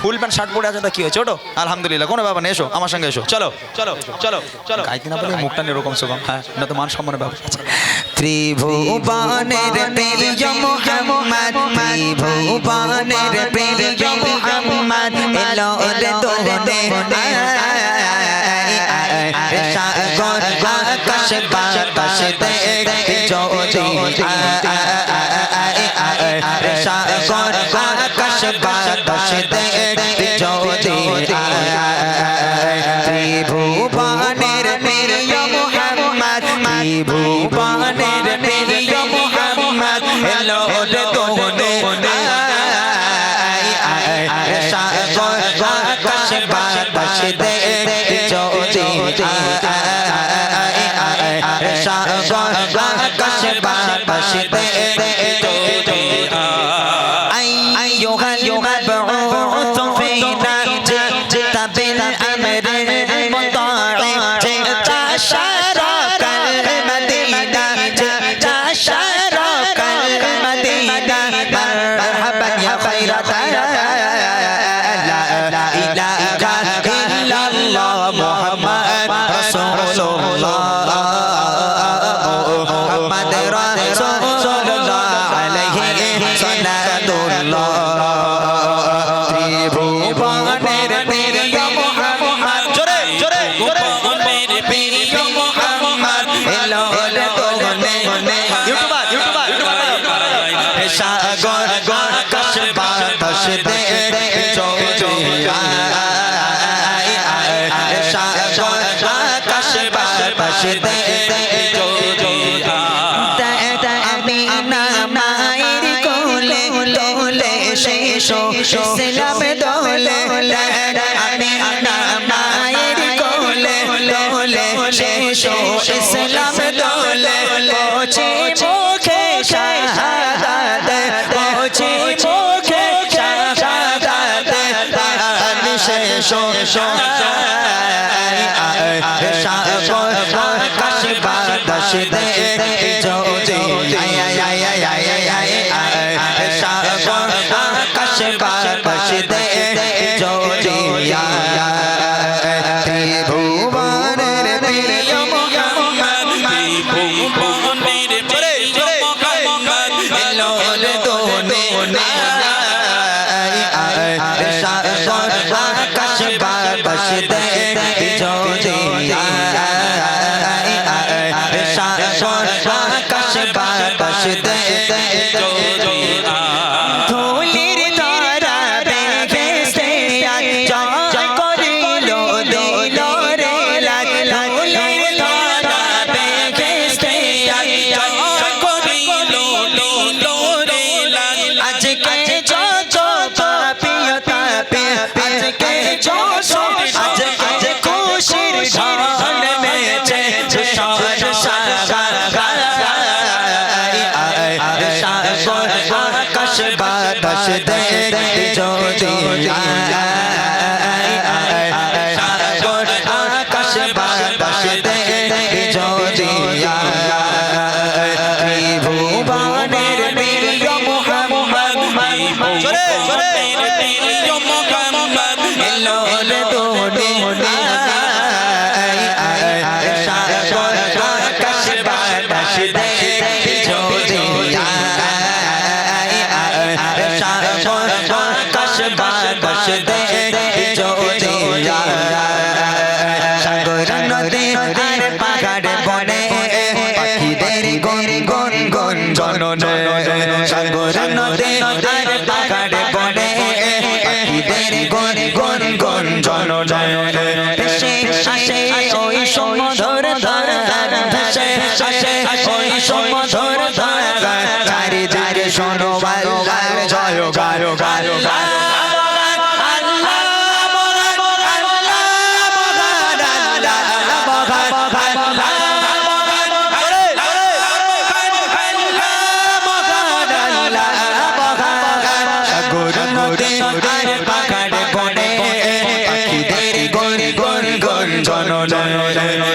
Full pant shirt পরে আছে তা কি হয়েছে ওটো আলহামদুলিল্লাহ কোনো ব্যাপার নেই এসো আমার সঙ্গে এসো চলো চলো চলো চলো গাইতে না বলে মুখটা নিয়ে সুগম হ্যাঁ না তো মান সম্মানের ব্যাপার আছে ত্রিভুবনের প্রিয় মোহাম্মদ ত্রিভুবনের প্রিয় মোহাম্মদ এলো রে তোরে সাগর বাতাস দে আমি নামাইর কোলে দোলে শেষো ইসলাম দোলে আমি নামাইর কোলে দোলে শেষো ইসলাম দোলে পৌঁছে মুখে শাহাদাত পৌঁছে মুখে শাহাদাত আমি শেষো আকাশ she নদী আর পাহাড় বনে পাখিদের গুন গুন গুন জননে সাগর নদী আর পাহাড় বনে পাখিদের গুন গুন গুন জননে ভেসে আসে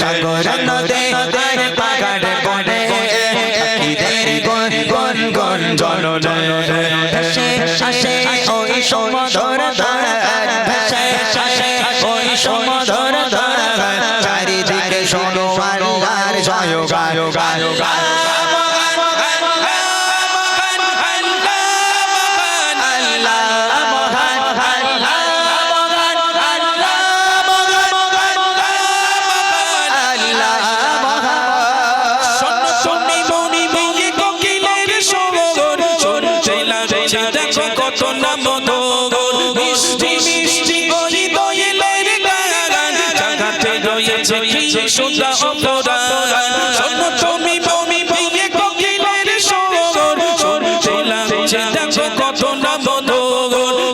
সাগর নদে আর পাগাড় বনে পাখিদের গন গন গন জন জন ভেসে শাসে ওই সমধর ধর ভেসে শাসে ওই সমধর ধর চারিদিকে শোনো আল্লাহর জয় গায় গায় গায় সন্তরা শোনো তুমি মমি বিয়ে কোকিলের সর শোন ছিলাম চিন্তা কত না মধু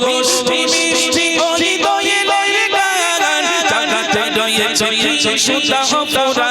মিষ্টি মিষ্টি ওই দয়ে লয়ে গান তাকাতে রয়েছে সুতা হপরা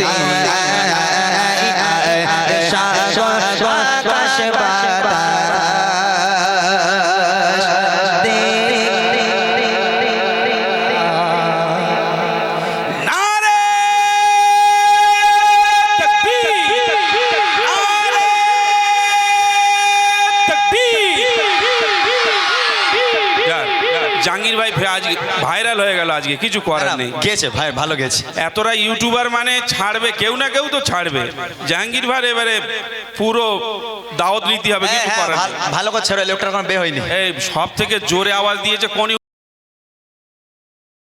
আজকে কিছু করার নেই। গেছে ভাই ভালো গেছে। এতটা ইউটিউবার মানে ছাড়বে কেউ না কেউ তো ছাড়বে। জাহাঙ্গীর ভাই এবারে পুরো দাওয়াত নিতে হবে হ্যাঁ কিছু হ্যাঁ করার ভালো করে ছেড়ে লোকটার কোনো বে হয়নি। এই সব থেকে জোরে আওয়াজ দিয়েছে কোন